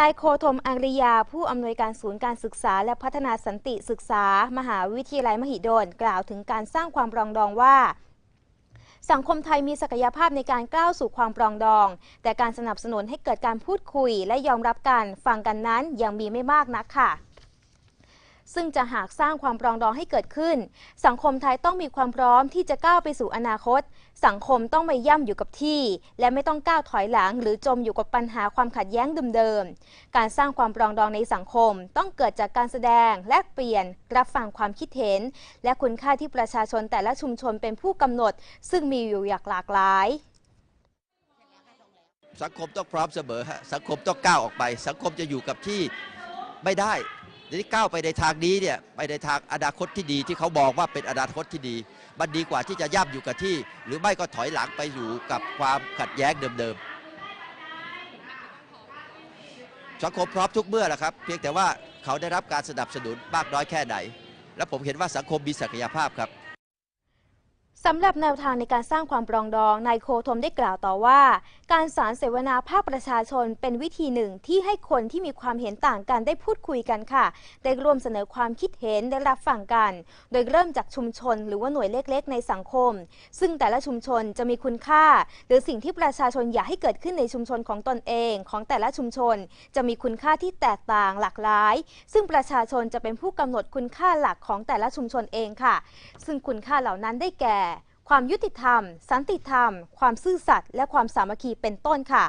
นายโคธมอังริยา ผู้อำนวยการศูนย์การศึกษาและพัฒนาสันติศึกษา มหาวิทยาลัยมหิดล กล่าวถึงการสร้างความปรองดองว่า สังคมไทยมีศักยภาพในการก้าวสู่ความปรองดอง แต่การสนับสนุนให้เกิดการพูดคุยและยอมรับกัน ฟังกันนั้นยังมีไม่มากนักค่ะ ซึ่งจะหากสร้างความปรองดองให้เกิดขึ้น สังคมไทยต้องมีความพร้อมที่จะก้าวไปสู่อนาคต สังคมต้องไม่ย่ำอยู่กับที่ และไม่ต้องก้าวถอยหลัง หรือจมอยู่กับปัญหาความขัดแย้งเดิมๆ การสร้างความปรองดองในสังคม ต้องเกิดจากการแสดง แลกเปลี่ยน รับฟังความคิดเห็น และคุณค่าที่ประชาชนแต่ละชุมชนเป็นผู้กำหนด ซึ่งมีอยู่อย่างหลากหลายสังคมต้องพร้อมเสมอฮะสังคมต้องก้าวออกไป สังคมจะอยู่กับที่ไม่ได้ ทีนี้ก้าวไปในทางนี้เนี่ยไปในทางอนาคตที่ดีที่เขาบอกว่าเป็นอนาคตที่ดี มันดีกว่าที่จะย่ำอยู่กับที่ หรือไม่ก็ถอยหลังไปอยู่กับความขัดแย้งเดิมๆสังคมพร้อมทุกเมื่อแหละครับ เพียงแต่ว่าเขาได้รับการสนับสนุนมากน้อยแค่ไหน และผมเห็นว่าสังคมมีศักยภาพครับ สำหรับแนวทางในการสร้างความปรองดอง นายโคธมได้กล่าวต่อว่า การสารเสวนาภาคประชาชนเป็นวิธีหนึ่งที่ให้คนที่มีความเห็นต่างกันได้พูดคุยกันค่ะ ได้ร่วมเสนอความคิดเห็นได้รับฟังกัน โดยเริ่มจากชุมชนหรือว่าหน่วยเล็กๆ ในสังคม ซึ่งแต่ละชุมชนจะมีคุณค่า หรือสิ่งที่ประชาชนอยากให้เกิดขึ้นในชุมชนของตนเอง ของแต่ละชุมชน จะมีคุณค่าที่แตกต่างหลากหลาย ซึ่งประชาชนจะเป็นผู้กำหนดคุณค่าหลักของแต่ละชุมชนเองค่ะ ซึ่งคุณค่าเหล่านั้นได้แก่ ความยุติธรรม สันติธรรม ความซื่อสัตย์และความสามัคคีเป็นต้นค่ะ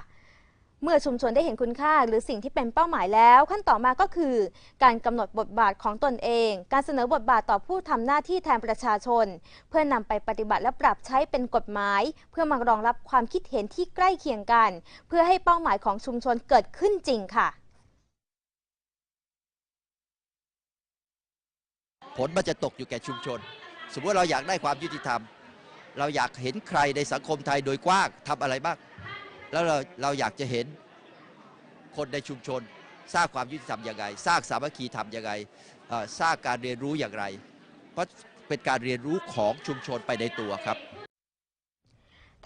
เมื่อชุมชนได้เห็นคุณค่าหรือสิ่งที่เป็นเป้าหมายแล้ว ขั้นต่อมาก็คือ การกำหนดบทบาทของตนเอง การเสนอบทบาทต่อผู้ทำหน้าที่แทนประชาชน เพื่อนำไปปฏิบัติและปรับใช้เป็นกฎหมาย เพื่อมารองรับความคิดเห็นที่ใกล้เคียงกัน เพื่อให้เป้าหมายของชุมชนเกิดขึ้นจริงค่ะผลมันจะตกอยู่แก่ชุมชน สมมติเราอยากได้ความยุติธรรม เราอยากเห็นใครในสังคมไทยโดยกว้างทำอะไรบ้าง แล้วเราเราอยากจะเห็นคนในชุมชน สร้างความยุติธรรมยังไง สร้างสามัคคีธรรมยังไงสร้างการเรียนรู้อย่างไร เพราะเป็นการเรียนรู้ของชุมชนไปในตัวครับ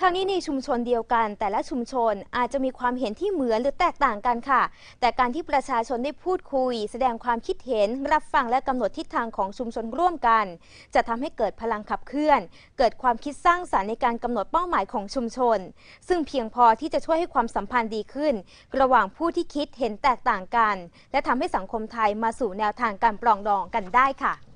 ทางนี้ในชุมชนเดียวกัน แต่ละชุมชนอาจจะมีความเห็นที่เหมือนหรือแตกต่างกันค่ะ แต่การที่ประชาชนได้พูดคุย แสดงความคิดเห็น รับฟังและกำหนดทิศทางของชุมชนร่วมกัน จะทำให้เกิดพลังขับเคลื่อน เกิดความคิดสร้างสรรค์ในการกำหนดเป้าหมายของชุมชน ซึ่งเพียงพอที่จะช่วยให้ความสัมพันธ์ดีขึ้น ระหว่างผู้ที่คิดเห็นแตกต่างกัน และทำให้สังคมไทยมาสู่แนวทางการปรองดองกันได้ค่ะ